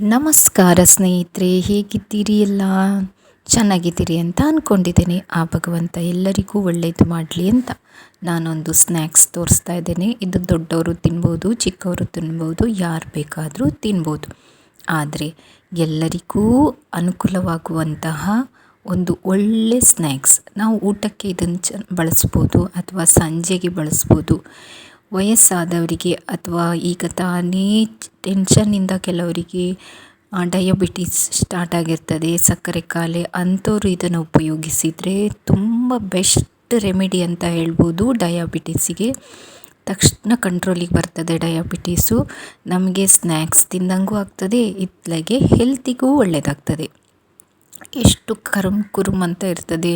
ನಮಸ್ಕಾರ ಸ್ನೇಹಿತರೆ, ಹೇಗಿದ್ದೀರಿ ಎಲ್ಲ? ಚೆನ್ನಾಗಿದ್ದೀರಿ ಅಂತ ಅಂದ್ಕೊಂಡಿದ್ದೇನೆ ಆ ಭಗವಂತ ಎಲ್ಲರಿಗೂ ಒಳ್ಳೆಯದು ಮಾಡಲಿ ಅಂತ ನಾನೊಂದು ಸ್ನ್ಯಾಕ್ಸ್ ತೋರಿಸ್ತಾ ಇದ್ದೇನೆ. ಇದು ದೊಡ್ಡವರು ತಿನ್ಬೋದು, ಚಿಕ್ಕವರು ತಿನ್ಬೋದು, ಯಾರು ಬೇಕಾದರೂ ತಿನ್ಬೋದು. ಆದರೆ ಎಲ್ಲರಿಗೂ ಅನುಕೂಲವಾಗುವಂತಹ ಒಂದು ಒಳ್ಳೆ ಸ್ನ್ಯಾಕ್ಸ್ ನಾವು ಊಟಕ್ಕೆ ಇದನ್ನು ಚ, ಬಳಸ್ಬೋದು ಅಥವಾ ಸಂಜೆಗೆ ಬಳಸ್ಬೋದು. ವಯಸ್ಸಾದವರಿಗೆ ಅಥವಾ ಈಗ ತಾನೇ ಟೆನ್ಷನ್ನಿಂದ ಕೆಲವರಿಗೆ ಡಯಾಬಿಟೀಸ್ ಸ್ಟಾರ್ಟ್ ಆಗಿರ್ತದೆ, ಸಕ್ಕರೆ ಕಾಯಿಲೆ ಅಂಥವ್ರು ಇದನ್ನು ಉಪಯೋಗಿಸಿದರೆ ತುಂಬ ಬೆಸ್ಟ್ ರೆಮಿಡಿ ಅಂತ ಹೇಳ್ಬೋದು ಡಯಾಬಿಟೀಸಿಗೆ ತಕ್ಷಣ ಕಂಟ್ರೋಲಿಗೆ ಬರ್ತದೆ ಡಯಾಬಿಟೀಸು ನಮಗೆ ಸ್ನ್ಯಾಕ್ಸ್ ತಿಂದಂಗೂ ಆಗ್ತದೆ, ಇತ್ಲಾಗೆ ಹೆಲ್ತಿಗೂ ಒಳ್ಳೆಯದಾಗ್ತದೆ ಎಷ್ಟು ಕರುಮ್ ಕುರುಮ್ ಅಂತ ಇರ್ತದೆ.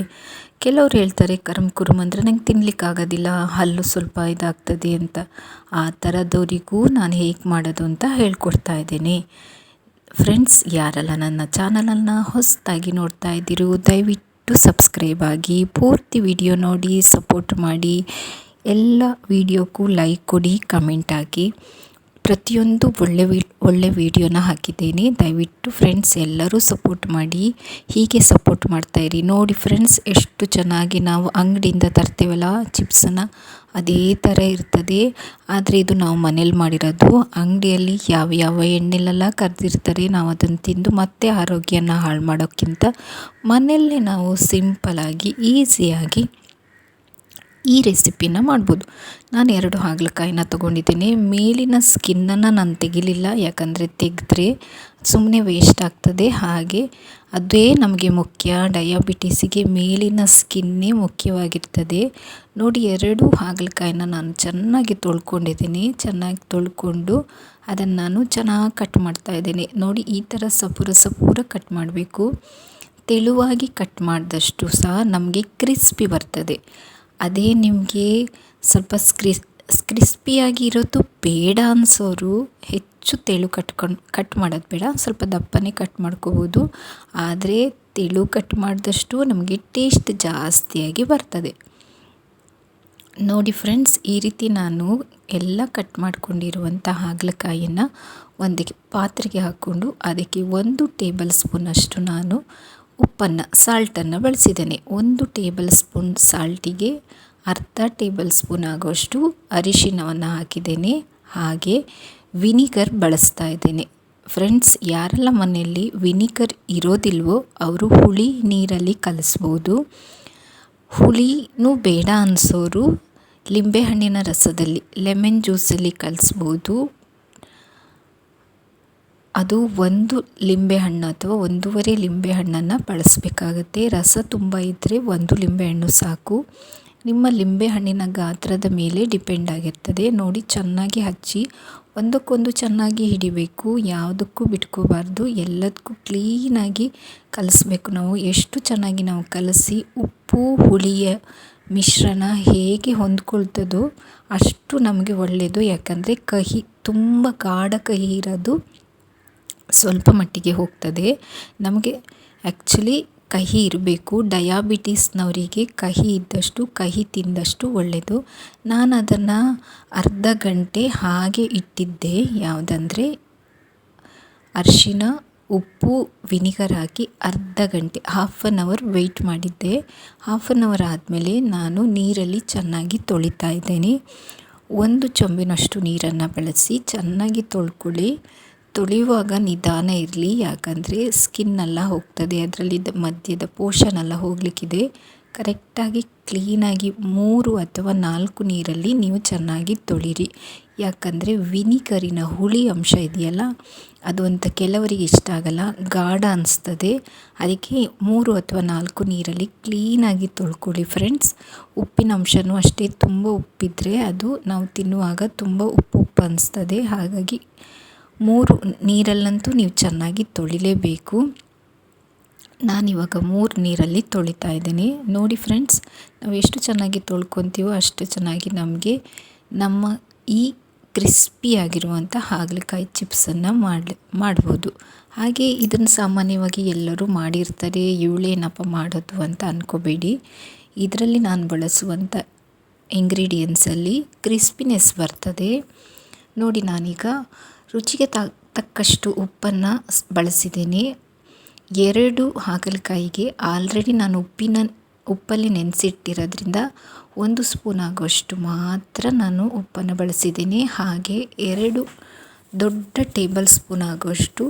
ಕೆಲವ್ರು ಹೇಳ್ತಾರೆ, ಕರಮ್ ಕುರುಮ್ ಅಂದರೆ ನಂಗೆ ತಿನ್ನಲಿಕ್ಕಾಗೋದಿಲ್ಲ ಹಲ್ಲು ಸ್ವಲ್ಪ ಇದಾಗ್ತದೆ ಅಂತ. ಆ ಥರದವರಿಗೂ ನಾನು ಹೇಗೆ ಮಾಡೋದು ಅಂತ ಹೇಳ್ಕೊಡ್ತಾ ಇದ್ದೇನೆ. ಫ್ರೆಂಡ್ಸ್ ಯಾರೆಲ್ಲ ನನ್ನ ಚಾನಲನ್ನು ಹೊಸದಾಗಿ ನೋಡ್ತಾ ಇದ್ದೀರೋ, ದಯವಿಟ್ಟು ಸಬ್ಸ್ಕ್ರೈಬ್ ಆಗಿ, ಪೂರ್ತಿ ವಿಡಿಯೋ ನೋಡಿ, ಸಪೋರ್ಟ್ ಮಾಡಿ. ಎಲ್ಲ ವಿಡಿಯೋಕ್ಕೂ ಲೈಕ್ ಕೊಡಿ, ಕಮೆಂಟ್ ಹಾಕಿ. ಪ್ರತಿಯೊಂದು ಒಳ್ಳೆ ವಿ, ಒಳ್ಳೆ ವೀಡಿಯೋನ ಹಾಕಿದ್ದೇನೆ. ದಯವಿಟ್ಟು ಫ್ರೆಂಡ್ಸ್ ಎಲ್ಲರೂ ಸಪೋರ್ಟ್ ಮಾಡಿ. ಹೀಗೆ ಸಪೋರ್ಟ್ ಮಾಡ್ತಾಯಿರಿ ನೋಡಿ ಫ್ರೆಂಡ್ಸ್ ಎಷ್ಟು ಚೆನ್ನಾಗಿ ನಾವು ಅಂಗಡಿಯಿಂದ ತರ್ತೇವಲ್ಲ ಚಿಪ್ಸನ್ನು ಅದೇ ಥರ ಇರ್ತದೆ. ಆದರೆ ಇದು ನಾವು ಮನೇಲಿ ಮಾಡಿರೋದು. ಅಂಗಡಿಯಲ್ಲಿ ಯಾವ ಯಾವ ಎಣ್ಣೆಲೆಲ್ಲ ಕರೆದಿರ್ತಾರೆ, ನಾವು ಅದನ್ನು ತಿಂದು ಮತ್ತೆ ಆರೋಗ್ಯನ ಹಾಳು ಮಾಡೋಕ್ಕಿಂತ ಮನೆಯಲ್ಲೇ ನಾವು ಸಿಂಪಲಾಗಿ ಈಸಿಯಾಗಿ ಈ ರೆಸಿಪಿನ ಮಾಡ್ಬೋದು. ನಾನು ಎರಡು ಹಾಗಲಕಾಯಿನ ತೊಗೊಂಡಿದ್ದೀನಿ. ಮೇಲಿನ ಸ್ಕಿನ್ನನ್ನು ನಾನು ತೆಗಿಲಿಲ್ಲ. ಯಾಕಂದರೆ ತೆಗೆದ್ರೆ ಸುಮ್ಮನೆ ವೇಸ್ಟ್ ಆಗ್ತದೆ. ಹಾಗೆ ಅದೇ ನಮಗೆ ಮುಖ್ಯ ಡಯಾಬಿಟೀಸಿಗೆ ಮೇಲಿನ ಸ್ಕಿನ್ನೇ ಮುಖ್ಯವಾಗಿರ್ತದೆ. ನೋಡಿ, ಎರಡು ಹಾಗಲಕಾಯಿನ ನಾನು ಚೆನ್ನಾಗಿ ತೊಳ್ಕೊಂಡಿದ್ದೀನಿ. ಚೆನ್ನಾಗಿ ತೊಳ್ಕೊಂಡು ಅದನ್ನು ನಾನು ಚೆನ್ನಾಗಿ ಕಟ್ ಮಾಡ್ತಾ ಇದ್ದೀನಿ. ನೋಡಿ, ಈ ಥರ ಸಪೂರ ಸಪೂರ ಕಟ್ ಮಾಡಬೇಕು. ತೆಳುವಾಗಿ ಕಟ್ ಮಾಡಿದಷ್ಟು ಸಹ ನಮಗೆ ಕ್ರಿಸ್ಪಿ ಬರ್ತದೆ. ಅದೇ ನಿಮಗೆ ಸ್ವಲ್ಪ ಸ್ಕ್ರಿಸ್ ಕ್ರಿಸ್ಪಿಯಾಗಿ ಇರೋದು ಬೇಡ ಅನ್ಸೋರು ಹೆಚ್ಚು ತೆಳು ಕಟ್ಕೊಂಡು, ಕಟ್ ಮಾಡೋದು ಬೇಡ. ಸ್ವಲ್ಪ ದಪ್ಪನೇ ಕಟ್ ಮಾಡ್ಕೋಬೋದು. ಆದರೆ ತೆಳು ಕಟ್ ಮಾಡಿದಷ್ಟು ನಮಗೆ ಟೇಸ್ಟ್ ಜಾಸ್ತಿಯಾಗಿ ಬರ್ತದೆ. ನೋಡಿ ಫ್ರೆಂಡ್ಸ್, ಈ ರೀತಿ ನಾನು ಎಲ್ಲ ಕಟ್ ಮಾಡಿಕೊಂಡಿರುವಂಥ ಹಾಗಲಕಾಯಿಯನ್ನು ಒಂದಕ್ಕೆ ಪಾತ್ರೆಗೆ ಹಾಕ್ಕೊಂಡು ಅದಕ್ಕೆ ಒಂದು ಟೇಬಲ್ ಸ್ಪೂನಷ್ಟು ನಾನು ಉಪ್ಪನ್ನು, ಸಾಲ್ಟನ್ನು ಬಳಸಿದ್ದೇನೆ. ಒಂದು ಟೇಬಲ್ ಸ್ಪೂನ್ ಸಾಲ್ಟಿಗೆ ಅರ್ಧ ಟೇಬಲ್ ಸ್ಪೂನ್ ಆಗೋಷ್ಟು ಅರಿಶಿನವನ್ನು ಹಾಕಿದ್ದೇನೆ. ಹಾಗೆ ವಿನಿಗರ್ ಬಳಸ್ತಾ ಇದ್ದೇನೆ. ಫ್ರೆಂಡ್ಸ್, ಯಾರೆಲ್ಲ ಮನೆಯಲ್ಲಿ ವಿನಿಗರ್ ಇರೋದಿಲ್ವೋ ಅವರು ಹುಳಿ ನೀರಲ್ಲಿ ಕಲಿಸ್ಬೋದು. ಹುಳಿನೂ ಬೇಡ ಅನಿಸೋರು ಲಿಂಬೆಹಣ್ಣಿನ ರಸದಲ್ಲಿ ಲೆಮನ್ ಜ್ಯೂಸಲ್ಲಿ ಕಲಿಸ್ಬೋದು. ಅದು ಒಂದು ಲಿಂಬೆಹಣ್ಣು ಅಥವಾ ಒಂದೂವರೆ ಲಿಂಬೆಹಣ್ಣನ್ನು ಬಳಸಬೇಕಾಗತ್ತೆ. ರಸ ತುಂಬ ಇದ್ದರೆ ಒಂದು ಲಿಂಬೆಹಣ್ಣು ಸಾಕು. ನಿಮ್ಮ ಲಿಂಬೆಹಣ್ಣಿನ ಗಾತ್ರದ ಮೇಲೆ ಡಿಪೆಂಡ್ ಆಗಿರ್ತದೆ. ನೋಡಿ, ಚೆನ್ನಾಗಿ ಹಚ್ಚಿ, ಒಂದಕ್ಕೊಂದು ಚೆನ್ನಾಗಿ ಹಿಡಿಬೇಕು, ಯಾವುದಕ್ಕೂ ಬಿಟ್ಕೋಬಾರ್ದು, ಎಲ್ಲದಕ್ಕೂ ಕ್ಲೀನಾಗಿ ಕಲಿಸ್ಬೇಕು ನಾವು. ಎಷ್ಟು ಚೆನ್ನಾಗಿ ನಾವು ಕಲಸಿ, ಉಪ್ಪು, ಹುಳಿಯ ಮಿಶ್ರಣ ಹೇಗೆ ಹೊಂದ್ಕೊಳ್ತದೋ ಅಷ್ಟು ನಮಗೆ ಒಳ್ಳೆಯದು ಯಾಕಂದರೆ ಕಹಿ, ತುಂಬ ಗಾಢ ಕಹಿ ಇರೋದು ಸ್ವಲ್ಪ ಮಟ್ಟಿಗೆ ಹೋಗ್ತದೆ. ನಮಗೆ ಆ್ಯಕ್ಚುಲಿ ಕಹಿ ಇರಬೇಕು. ಡಯಾಬಿಟೀಸ್ನವರಿಗೆ ಕಹಿ ಇದ್ದಷ್ಟು, ಕಹಿ ತಿಂದಷ್ಟು ಒಳ್ಳೆಯದು ನಾನು ಅದನ್ನು ಅರ್ಧ ಗಂಟೆ ಹಾಗೆ ಇಟ್ಟಿದ್ದೆ. ಯಾವುದಂದರೆ ಅರಿಶಿನ, ಉಪ್ಪು ವಿನಿಗರ್ ಹಾಕಿ ಅರ್ಧ ಗಂಟೆ ಹಾಫ್ ಆನ್ ಅವರ್ ವೆಯ್ಟ್ ಮಾಡಿದ್ದೆ. ಹಾಫ್ ಆನ್ ಅವರ್ ಆದಮೇಲೆ ನಾನು ನೀರಲ್ಲಿ ಚೆನ್ನಾಗಿ ತೊಳಿತಾ ಇದ್ದೇನೆ. ಒಂದು ಚೊಂಬಿನಷ್ಟು ನೀರನ್ನು ಬಳಸಿ ಚೆನ್ನಾಗಿ ತೊಳ್ಕೊಳ್ಳಿ. ತೊಳೆಯುವಾಗ ನಿಧಾನ ಇರಲಿ, ಯಾಕಂದರೆ ಸ್ಕಿನ್ನೆಲ್ಲ ಹೋಗ್ತದೆ ಅದರಲ್ಲಿದ್ದ ಮಧ್ಯದ ಪೋಷನ್ ಎಲ್ಲ ಹೋಗಲಿಕ್ಕಿದೆ. ಕರೆಕ್ಟಾಗಿ ಕ್ಲೀನಾಗಿ ಮೂರು ಅಥವಾ ನಾಲ್ಕು ನೀರಲ್ಲಿ ನೀವು ಚೆನ್ನಾಗಿ ತೊಳಿರಿ. ಯಾಕಂದರೆ ವಿನಿಗರಿನ ಹುಳಿ ಅಂಶ ಇದೆಯಲ್ಲ, ಅದು ಅಂತ ಕೆಲವರಿಗೆ ಇಷ್ಟ ಆಗಲ್ಲ, ಗಾಢ ಅನಿಸ್ತದೆ. ಅದಕ್ಕೆ ಮೂರು ಅಥವಾ ನಾಲ್ಕು ನೀರಲ್ಲಿ ಕ್ಲೀನಾಗಿ ತೊಳ್ಕೊಳ್ಳಿ ಫ್ರೆಂಡ್ಸ್ ಉಪ್ಪಿನ ಅಂಶನೂ ಅಷ್ಟೇ, ತುಂಬ ಉಪ್ಪಿದ್ರೆ ಅದು ನಾವು ತಿನ್ನುವಾಗ ತುಂಬ ಉಪ್ಪು ಉಪ್ಪು ಅನಿಸ್ತದೆ. ಹಾಗಾಗಿ ಮೂರು ನೀರಲ್ಲಂತೂ ನೀವು ಚೆನ್ನಾಗಿ ತೊಳಿಲೇಬೇಕು. ನಾನಿವಾಗ ಮೂರು ನೀರಲ್ಲಿ ತೊಳಿತಾ ಇದ್ದೀನಿ. ನೋಡಿ ಫ್ರೆಂಡ್ಸ್, ನಾವು ಎಷ್ಟು ಚೆನ್ನಾಗಿ ತೊಳ್ಕೊತೀವೋ ಅಷ್ಟು ಚೆನ್ನಾಗಿ ನಮಗೆ ನಮ್ಮ ಈ ಕ್ರಿಸ್ಪಿಯಾಗಿರುವಂಥ ಹಾಗಲಕಾಯಿ ಚಿಪ್ಸನ್ನು ಮಾಡಿ ಮಾಡ್ಬೋದು. ಹಾಗೆ ಇದನ್ನು ಸಾಮಾನ್ಯವಾಗಿ ಎಲ್ಲರೂ ಮಾಡಿರ್ತಾರೆ ಇವಳೇನಪ್ಪ ಮಾಡೋದು ಅಂತ ಅಂದ್ಕೋಬೇಡಿ ಇದರಲ್ಲಿ ನಾನು ಬಳಸುವಂಥ ಇಂಗ್ರೀಡಿಯೆಂಟ್ಸಲ್ಲಿ ಕ್ರಿಸ್ಪಿನೆಸ್ ಬರ್ತದೆ. ನೋಡಿ ನಾನೀಗ ರುಚಿಗೆ ತಕ್ಕಷ್ಟು ಉಪ್ಪನ್ನು ಬಳಸಿದ್ದೀನಿ. ಎರಡು ಹಾಗಲಕಾಯಿಗೆ ಆಲ್ರೆಡಿ ನಾನು ಉಪ್ಪಿನ, ಉಪ್ಪಲ್ಲಿ ನೆನೆಸಿಟ್ಟಿರೋದ್ರಿಂದ ಒಂದು ಸ್ಪೂನ್ ಆಗುವಷ್ಟು ಮಾತ್ರ ನಾನು ಉಪ್ಪನ್ನು ಬಳಸಿದ್ದೀನಿ. ಹಾಗೆ ಎರಡು ದೊಡ್ಡ ಟೇಬಲ್ ಸ್ಪೂನ್ ಆಗುವಷ್ಟು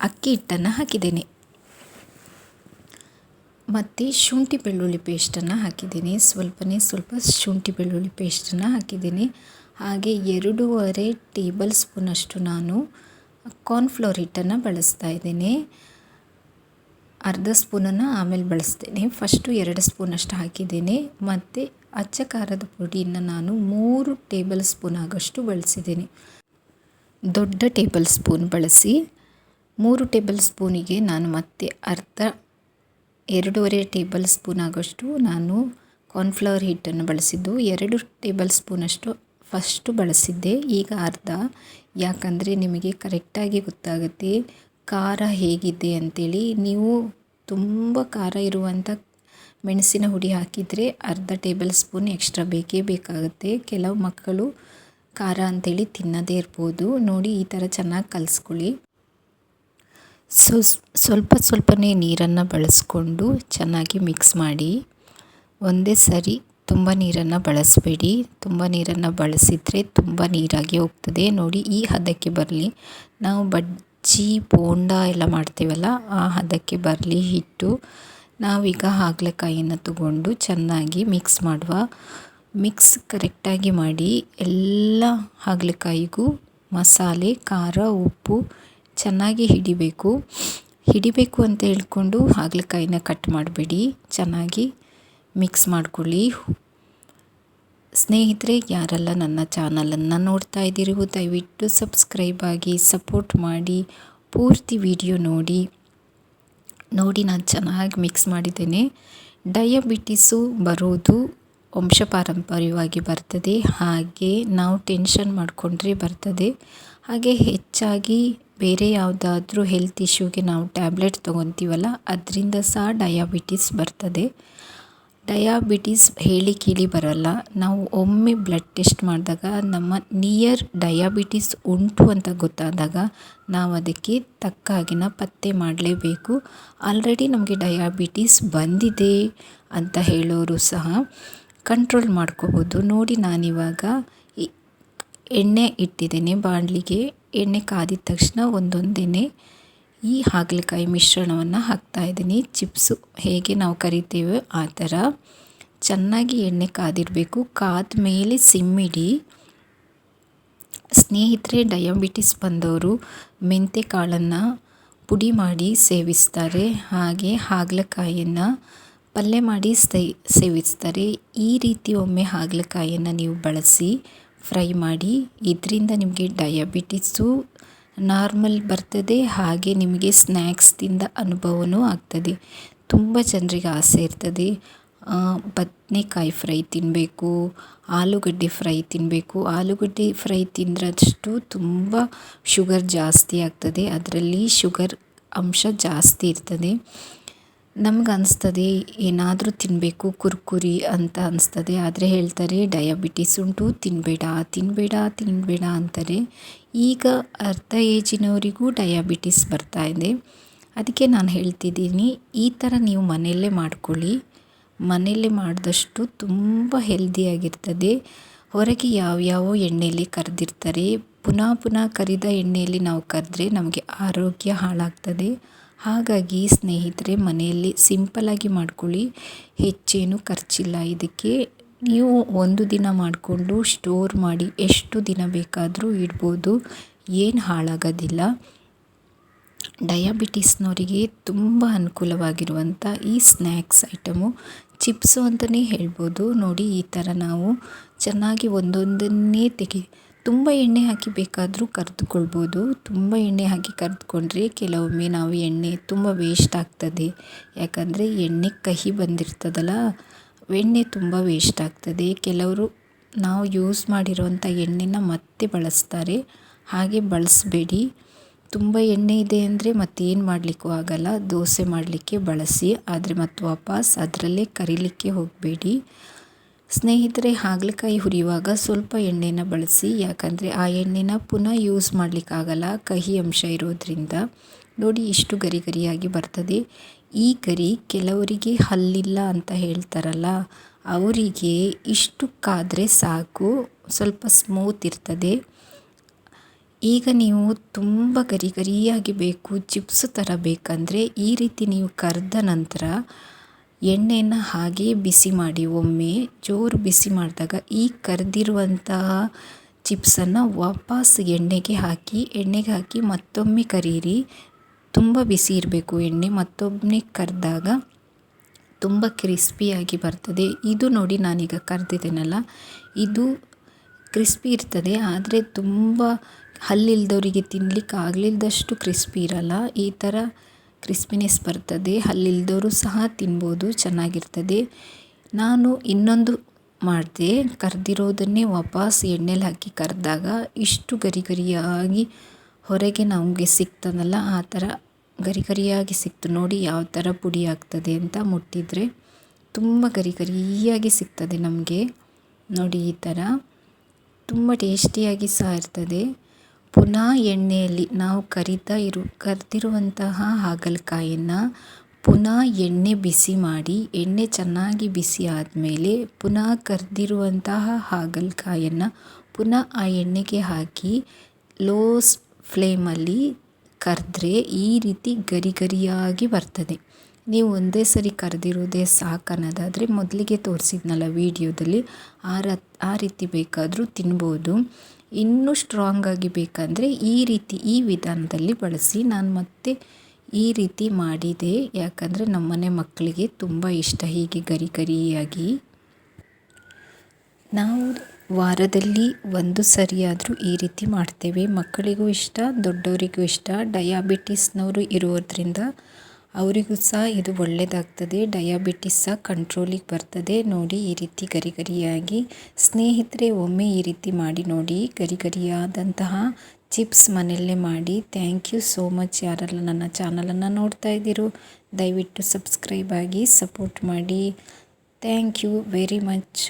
ಅಕ್ಕಿ ಹಿಟ್ಟನ್ನು ಹಾಕಿದ್ದೀನಿ. ಮತ್ತು ಶುಂಠಿ ಬೆಳ್ಳುಳ್ಳಿ ಪೇಸ್ಟನ್ನು ಹಾಕಿದ್ದೀನಿ. ಸ್ವಲ್ಪನೇ ಸ್ವಲ್ಪ ಶುಂಠಿ ಬೆಳ್ಳುಳ್ಳಿ ಪೇಸ್ಟನ್ನು ಹಾಕಿದ್ದೀನಿ. ಹಾಗೆ ಎರಡೂವರೆ ಟೇಬಲ್ ಸ್ಪೂನಷ್ಟು ನಾನು ಕಾರ್ನ್ಫ್ಲೋರ್ ಹಿಟ್ಟನ್ನು ಬಳಸ್ತಾ ಇದ್ದೀನಿ. ಅರ್ಧ ಸ್ಪೂನನ್ನು ಆಮೇಲೆ ಬಳಸ್ತೇನೆ. ಫಸ್ಟು ಎರಡು ಸ್ಪೂನಷ್ಟು ಹಾಕಿದ್ದೀನಿ. ಮತ್ತು ಅಚ್ಚ ಖಾರದ ಪುಡಿಯನ್ನು ನಾನು ಮೂರು ಟೇಬಲ್ ಸ್ಪೂನ್ ಆಗೋಷ್ಟು ಬಳಸಿದ್ದೀನಿ. ದೊಡ್ಡ ಟೇಬಲ್ ಸ್ಪೂನ್ ಬಳಸಿ ಮೂರು ಟೇಬಲ್ ಸ್ಪೂನಿಗೆ ನಾನು ಮತ್ತೆ ಅರ್ಧ ಎರಡೂವರೆ ಟೇಬಲ್ ಸ್ಪೂನ್ ಆಗೋಷ್ಟು ನಾನು ಕಾರ್ನ್ಫ್ಲವರ್ ಹಿಟ್ಟನ್ನು ಬಳಸಿದ್ದು ಎರಡು ಟೇಬಲ್ ಸ್ಪೂನಷ್ಟು ಫಸ್ಟು ಬಳಸಿದ್ದೆ, ಈಗ ಅರ್ಧ. ಯಾಕಂದರೆ ನಿಮಗೆ ಕರೆಕ್ಟಾಗಿ ಗೊತ್ತಾಗುತ್ತೆ, ಖಾರ ಹೇಗಿದೆ ಅಂಥೇಳಿ ನೀವು ತುಂಬ ಖಾರ ಇರುವಂಥ ಮೆಣಸಿನ ಹುಡಿ ಹಾಕಿದರೆ ಅರ್ಧ ಟೇಬಲ್ ಸ್ಪೂನ್ ಎಕ್ಸ್ಟ್ರಾ ಬೇಕೇ ಬೇಕಾಗುತ್ತೆ. ಕೆಲವು ಮಕ್ಕಳು ಖಾರ ಅಂಥೇಳಿ ತಿನ್ನದೇ ಇರ್ಬೋದು. ನೋಡಿ, ಈ ಥರ ಚೆನ್ನಾಗಿ ಕಲಿಸ್ಕೊಳ್ಳಿ. ಸ್ವಲ್ಪ ಸ್ವಲ್ಪನೇ ನೀರನ್ನು ಬಳಸ್ಕೊಂಡು ಚೆನ್ನಾಗಿ ಮಿಕ್ಸ್ ಮಾಡಿ. ಒಂದೇ ಸರಿ ತುಂಬ ನೀರನ್ನು ಬಳಸಬೇಡಿ. ತುಂಬ ನೀರನ್ನು ಬಳಸಿದರೆ ತುಂಬ ನೀರಾಗಿ ಹೋಗ್ತದೆ. ನೋಡಿ, ಈ ಹದಕ್ಕೆ ಬರಲಿ. ನಾವು ಬಜ್ಜಿ, ಬೋಂಡ ಎಲ್ಲ ಮಾಡ್ತೀವಲ್ಲ, ಆ ಹದಕ್ಕೆ ಬರಲಿ ಹಿಟ್ಟು. ನಾವೀಗ ಹಾಗಲಕಾಯಿಯನ್ನು ತಗೊಂಡು ಚೆನ್ನಾಗಿ ಮಿಕ್ಸ್ ಮಾಡುವ. ಮಿಕ್ಸ್ ಕರೆಕ್ಟಾಗಿ ಮಾಡಿ ಎಲ್ಲ ಹಾಗಲಕಾಯಿಗೂ ಮಸಾಲೆ, ಖಾರ, ಉಪ್ಪು ಚೆನ್ನಾಗಿ ಹಿಡಿಬೇಕು. ಹಿಡಿಬೇಕು ಅಂತ ಹೇಳ್ಕೊಂಡು ಹಾಗಲಕಾಯಿನ ಕಟ್ ಮಾಡಬೇಡಿ. ಚೆನ್ನಾಗಿ ಮಿಕ್ಸ್ ಮಾಡ್ಕೊಳ್ಳಿ. ಸ್ನೇಹಿತರೆ, ಯಾರೆಲ್ಲ ನನ್ನ ಚಾನಲನ್ನು ನೋಡ್ತಾ ಇದ್ದೀರೋ, ದಯವಿಟ್ಟು ಸಬ್ಸ್ಕ್ರೈಬ್ ಆಗಿ ಸಪೋರ್ಟ್ ಮಾಡಿ. ಪೂರ್ತಿ ವಿಡಿಯೋ ನೋಡಿ. ನೋಡಿ, ನಾನು ಚೆನ್ನಾಗಿ ಮಿಕ್ಸ್ ಮಾಡಿದ್ದೇನೆ. ಡಯಾಬಿಟಿಸು ಬರೋದು ವಂಶ ಪಾರಂಪರ್ಯವಾಗಿ ಬರ್ತದೆ. ಹಾಗೆ ನಾವು ಟೆನ್ಷನ್ ಮಾಡಿಕೊಂಡ್ರೆ ಬರ್ತದೆ. ಹಾಗೆ ಹೆಚ್ಚಾಗಿ ಬೇರೆ ಯಾವುದಾದ್ರೂ ಹೆಲ್ತ್ ಇಶ್ಯೂಗೆ ನಾವು ಟ್ಯಾಬ್ಲೆಟ್ ತೊಗೊತೀವಲ್ಲ, ಅದರಿಂದ ಸಹ ಡಯಾಬಿಟಿಸ್ ಬರ್ತದೆ. ಡಯಾಬಿಟಿಸ್ ಹೇಳಿ ಕೇಳಿ ಬರೋಲ್ಲ. ನಾವು ಒಮ್ಮೆ ಬ್ಲಡ್ ಟೆಸ್ಟ್ ಮಾಡಿದಾಗ ನಮ್ಮ ನಿಯರ್ ಡಯಾಬಿಟಿಸ್ ಉಂಟು ಅಂತ ಗೊತ್ತಾದಾಗ ನಾವು ಅದಕ್ಕೆ ತಕ್ಕ ಪತ್ತೆ ಮಾಡಲೇಬೇಕು. ಆಲ್ರೆಡಿ ನಮಗೆ ಡಯಾಬಿಟಿಸ್ ಬಂದಿದೆ ಅಂತ ಹೇಳೋರು ಸಹ ಕಂಟ್ರೋಲ್ ಮಾಡ್ಕೋಬೋದು. ನೋಡಿ ನಾನಿವಾಗ ಎಣ್ಣೆ ಇಟ್ಟಿದ್ದೇನೆ, ಬಾಣಲಿಗೆ ಎಣ್ಣೆ ಕಾದಿದ ತಕ್ಷಣ ಒಂದೊಂದೇ ಈ ಹಾಗಲಕಾಯಿ ಮಿಶ್ರಣವನ್ನು ಹಾಕ್ತಾ ಇದ್ದೀನಿ. ಚಿಪ್ಸು ಹೇಗೆ ನಾವು ಕರಿತೇವೆ ಆ ಥರ. ಚೆನ್ನಾಗಿ ಎಣ್ಣೆ ಕಾದಿರಬೇಕು. ಕಾದ ಮೇಲೆ ಸಿಮ್ಮಿಡಿ. ಸ್ನೇಹಿತರೆ, ಡಯಾಬಿಟಿಸ್ ಬಂದವರು ಮೆಂತೆ ಕಾಳನ್ನು ಪುಡಿ ಮಾಡಿ ಸೇವಿಸ್ತಾರೆ. ಹಾಗೆ ಹಾಗಲಕಾಯಿಯನ್ನು ಪಲ್ಯ ಮಾಡಿ ಸೇವಿಸ್ತಾರೆ. ಈ ರೀತಿ ಒಮ್ಮೆ ಹಾಗಲಕಾಯಿಯನ್ನು ನೀವು ಬಳಸಿ, ಫ್ರೈ ಮಾಡಿ, ಇದರಿಂದ ನಿಮಗೆ ಡಯಾಬಿಟಿಸು ನಾರ್ಮಲ್ ಬರ್ತದೆ, ಹಾಗೆ ನಿಮಗೆ ಸ್ನ್ಯಾಕ್ಸ್ ತಿಂದ ಅನುಭವವೂ ಆಗ್ತದೆ. ತುಂಬ ಜನರಿಗೆ ಆಸೆ ಇರ್ತದೆ. ಬದನೇಕಾಯಿ ಫ್ರೈ ತಿನ್ನಬೇಕು ಆಲೂಗಡ್ಡೆ ಫ್ರೈ ತಿನ್ನಬೇಕು ಆಲೂಗಡ್ಡೆ ಫ್ರೈ ತಿಂದ್ರಷ್ಟು ತುಂಬ ಶುಗರ್ ಜಾಸ್ತಿ ಆಗ್ತದೆ. ಅದರಲ್ಲಿ ಶುಗರ್ ಅಂಶ ಜಾಸ್ತಿ ಇರ್ತದೆ. ನಮ್ಗೆ ಅನಿಸ್ತದೆ, ಏನಾದರೂ ತಿನ್ನಬೇಕು ಕುರ್ಕುರಿ ಅಂತ ಅನಿಸ್ತದೆ. ಆದರೆ ಹೇಳ್ತಾರೆ, ಡಯಾಬಿಟಿಸ್ ಉಂಟು ತಿನ್ನಬೇಡ ತಿನ್ನಬೇಡ ತಿನ್ನಬೇಡ ಅಂತಾರೆ. ಈಗ ಅರ್ಧ ಏಜಿನವರಿಗೂ ಡಯಾಬಿಟಿಸ್ ಬರ್ತಾ ಇದೆ. ಅದಕ್ಕೆ ನಾನು ಹೇಳ್ತಿದ್ದೀನಿ, ಈ ಥರ ನೀವು ಮನೆಯಲ್ಲೇ ಮಾಡ್ಕೊಳ್ಳಿ. ಮನೆಯಲ್ಲೇ ಮಾಡಿದಷ್ಟು ತುಂಬ ಹೆಲ್ದಿಯಾಗಿರ್ತದೆ ಹೊರಗೆ ಯಾವ್ಯಾವ ಎಣ್ಣೆಯಲ್ಲಿ ಕರೆದಿರ್ತಾರೆ. ಪುನಃ ಪುನಃ ಕರಿದ ಎಣ್ಣೆಯಲ್ಲಿ ನಾವು ಕರೆದ್ರೆ ನಮಗೆ ಆರೋಗ್ಯ ಹಾಳಾಗ್ತದೆ. ಹಾಗಾಗಿ ಸ್ನೇಹಿತರೆ, ಮನೆಯಲ್ಲಿ ಸಿಂಪಲ್ಲಾಗಿ ಮಾಡ್ಕೊಳ್ಳಿ. ಹೆಚ್ಚೇನು ಖರ್ಚಿಲ್ಲ. ಇದಕ್ಕೆ ನೀವು ಒಂದು ದಿನ ಮಾಡಿಕೊಂಡು ಸ್ಟೋರ್ ಮಾಡಿ ಎಷ್ಟು ದಿನ ಬೇಕಾದರೂ ಇಡ್ಬೋದು. ಏನು ಹಾಳಾಗೋದಿಲ್ಲ. ಡಯಾಬಿಟಿಸ್ನವರಿಗೆ ತುಂಬ ಅನುಕೂಲವಾಗಿರುವಂಥ ಈ ಸ್ನ್ಯಾಕ್ಸ್ ಐಟಮು ಚಿಪ್ಸು ಅಂತಲೇ ಹೇಳ್ಬೋದು. ನೋಡಿ, ಈ ಥರ ನಾವು ಚೆನ್ನಾಗಿ ಒಂದೊಂದನ್ನೇ ತೆಗಿ ತುಂಬ ಎಣ್ಣೆ ಹಾಕಿ ಬೇಕಾದರೂ ಕರೆದುಕೊಳ್ಬೋದು. ತುಂಬ ಎಣ್ಣೆ ಹಾಕಿ ಕರೆದುಕೊಂಡ್ರೆ ಕೆಲವೊಮ್ಮೆ ನಾವು ಎಣ್ಣೆ ತುಂಬ ವೇಸ್ಟ್ ಆಗ್ತದೆ. ಯಾಕಂದರೆ ಎಣ್ಣೆ ಕಹಿ ಬಂದಿರ್ತದಲ್ಲ, ಎಣ್ಣೆ ತುಂಬ ವೇಸ್ಟ್ ಆಗ್ತದೆ. ಕೆಲವರು ನಾವು ಯೂಸ್ ಮಾಡಿರುವಂಥ ಎಣ್ಣೆನ ಮತ್ತೆ ಬಳಸ್ತಾರೆ. ಹಾಗೆ ಬಳಸಬೇಡಿ. ತುಂಬ ಎಣ್ಣೆ ಇದೆ ಅಂದರೆ ಮತ್ತೇನು ಮಾಡಲಿಕ್ಕೂ ಆಗಲ್ಲ. ದೋಸೆ ಮಾಡಲಿಕ್ಕೆ ಬಳಸಿ, ಆದರೆ ಮತ್ತು ವಾಪಸ್ ಅದರಲ್ಲೇ ಕರಿಲಿಕ್ಕೆ ಹೋಗಬೇಡಿ. ಸ್ನೇಹಿತರೆ, ಹಾಗಲಕಾಯಿ ಹುರಿಯುವಾಗ ಸ್ವಲ್ಪ ಎಣ್ಣೆನ ಬಳಸಿ, ಯಾಕಂದರೆ ಆ ಎಣ್ಣೆನ ಪುನಃ ಯೂಸ್ ಮಾಡಲಿಕ್ಕಾಗಲ್ಲ, ಕಹಿ ಅಂಶ ಇರೋದ್ರಿಂದ. ನೋಡಿ, ಇಷ್ಟು ಗರಿ ಗರಿಯಾಗಿ ಬರ್ತದೆ. ಈ ಗರಿ ಕೆಲವರಿಗೆ ಹಲ್ಲಿಲ್ಲ ಅಂತ ಹೇಳ್ತಾರಲ್ಲ, ಅವರಿಗೆ ಇಷ್ಟು ಕಾದರೆ ಸಾಕು, ಸ್ವಲ್ಪ ಸ್ಮೂತ್ ಇರ್ತದೆ. ಈಗ ನೀವು ತುಂಬ ಗರಿ ಗರಿಯಾಗಿ ಬೇಕು ಚಿಪ್ಸ್ ಥರ ಬೇಕಂದರೆ ಈ ರೀತಿ ನೀವು ಕರೆದ ನಂತರ ಎಣ್ಣೆನ ಹಾಗೇ ಬಿಸಿ ಮಾಡಿ, ಒಮ್ಮೆ ಜೋರು ಬಿಸಿ ಮಾಡಿದಾಗ ಈ ಕರೆದಿರುವಂತಹ ಚಿಪ್ಸನ್ನು ವಾಪಸ್ ಎಣ್ಣೆಗೆ ಹಾಕಿ ಎಣ್ಣೆಗೆ ಹಾಕಿ ಮತ್ತೊಮ್ಮೆ ಕರೀರಿ. ತುಂಬ ಬಿಸಿ ಇರಬೇಕು ಎಣ್ಣೆ, ಮತ್ತೊಮ್ಮೆ ಕರೆದಾಗ ತುಂಬ ಕ್ರಿಸ್ಪಿಯಾಗಿ ಬರ್ತದೆ. ಇದು ನೋಡಿ ನಾನೀಗ ಕರೆದಿದ್ದೇನಲ್ಲ, ಇದು ಕ್ರಿಸ್ಪಿ ಇರ್ತದೆ, ಆದರೆ ತುಂಬ ಹಲ್ಲಿಲ್ದವರಿಗೆ ತಿನ್ನಲಿಕ್ಕೆ ಆಗಲಿಲ್ಲದಷ್ಟು ಕ್ರಿಸ್ಪಿ ಇರಲ್ಲ. ಈ ಥರ ಕ್ರಿಸ್ಪಿನೆಸ್ ಬರ್ತದೆ ಅಲ್ಲಿಲ್ದವರು ಸಹ ತಿನ್ಬೋದು, ಚೆನ್ನಾಗಿರ್ತದೆ. ನಾನು ಇನ್ನೊಂದು ಮಾಡಿದೆ. ಕರೆದಿರೋದನ್ನೇ ವಾಪಸ್ ಎಣ್ಣೆಲಿ ಹಾಕಿ ಕರೆದಾಗ ಇಷ್ಟು ಗರಿ ಗರಿಯಾಗಿ ಹೊರಗೆ ನಮಗೆ ಸಿಗ್ತದಲ್ಲ ಆ ಥರ ಗರಿ ಗರಿಯಾಗಿ ಸಿಕ್ತು. ನೋಡಿ ಯಾವ ಥರ ಪುಡಿ ಆಗ್ತದೆ ಅಂತ ಮುಟ್ಟಿದರೆ ತುಂಬ ಗರಿ ಗರಿಯಾಗಿ ಸಿಗ್ತದೆ ನಮಗೆ. ನೋಡಿ ಈ ಥರ ತುಂಬ ಟೇಸ್ಟಿಯಾಗಿ ಸಹ ಇರ್ತದೆ. ಪುನಃ ಎಣ್ಣೆಯಲ್ಲಿ ನಾವು ಕರಿತಾ ಇರು, ಕರೆದಿರುವಂತಹ ಹಾಗಲಕಾಯಿಯನ್ನು ಪುನಃ ಎಣ್ಣೆ ಬಿಸಿ ಮಾಡಿ, ಎಣ್ಣೆ ಚೆನ್ನಾಗಿ ಬಿಸಿ ಆದಮೇಲೆ ಪುನಃ ಕರೆದಿರುವಂತಹ ಹಾಗಲಕಾಯನ್ನು ಪುನಃ ಆ ಎಣ್ಣೆಗೆ ಹಾಕಿ, ಲೋ ಫ್ಲೇಮಲ್ಲಿ ಕರೆದ್ರೆ ಈ ರೀತಿ ಗರಿ ಗರಿಯಾಗಿ ಬರ್ತದೆ. ನೀವು ಒಂದೇ ಸರಿ ಕರೆದಿರೋದೇ ಸಾಕನ್ನೋದಾದರೆ ಮೊದಲಿಗೆ ತೋರಿಸಿದ್ನಲ್ಲ ವೀಡಿಯೋದಲ್ಲಿ, ಆ ಆ ರೀತಿ ಬೇಕಾದರೂ ತಿನ್ಬೋದು. ಇನ್ನೂ ಸ್ಟ್ರಾಂಗಾಗಿ ಬೇಕಂದರೆ ಈ ರೀತಿ, ಈ ವಿಧಾನದಲ್ಲಿ ಬಳಸಿ. ನಾನು ಮತ್ತೆ ಈ ರೀತಿ ಮಾಡಿದೆ. ಯಾಕಂದರೆ ನಮ್ಮನೆ ಮಕ್ಕಳಿಗೆ ತುಂಬ ಇಷ್ಟ. ಹೀಗೆ ಗರಿ ಗರಿಯಾಗಿ. ನಾವು ವಾರದಲ್ಲಿ ಒಂದು ಸರಿಯಾದರೂ ಈ ರೀತಿ ಮಾಡ್ತೇವೆ. ಮಕ್ಕಳಿಗೂ ಇಷ್ಟ, ದೊಡ್ಡವರಿಗೂ ಇಷ್ಟ. ಡಯಾಬಿಟಿಸ್ನವರು ಇರೋದ್ರಿಂದ ಅವರಿಗೂ ಸಹ ಇದು ಒಳ್ಳೆಯದಾಗ್ತದೆ ಡಯಾಬಿಟಿಸ್ ಸಹ ಕಂಟ್ರೋಲಿಗೆ ಬರ್ತದೆ. ನೋಡಿ ಈ ರೀತಿ ಗರಿ ಗರಿಯಾಗಿ ಸ್ನೇಹಿತರೆ, ಒಮ್ಮೆ ಈ ರೀತಿ ಮಾಡಿ ನೋಡಿ. ಗರಿ ಗರಿಯಾದಂತಹ ಚಿಪ್ಸ್ ಮನೆಯಲ್ಲೇ ಮಾಡಿ. ಥ್ಯಾಂಕ್ ಯು ಸೋ ಮಚ್ ಯಾರೆಲ್ಲ ನನ್ನ ಚಾನಲನ್ನು ನೋಡ್ತಾ ಇದ್ದೀರೋ, ದಯವಿಟ್ಟು ಸಬ್ಸ್ಕ್ರೈಬ್ ಆಗಿ ಸಪೋರ್ಟ್ ಮಾಡಿ. Thank you very much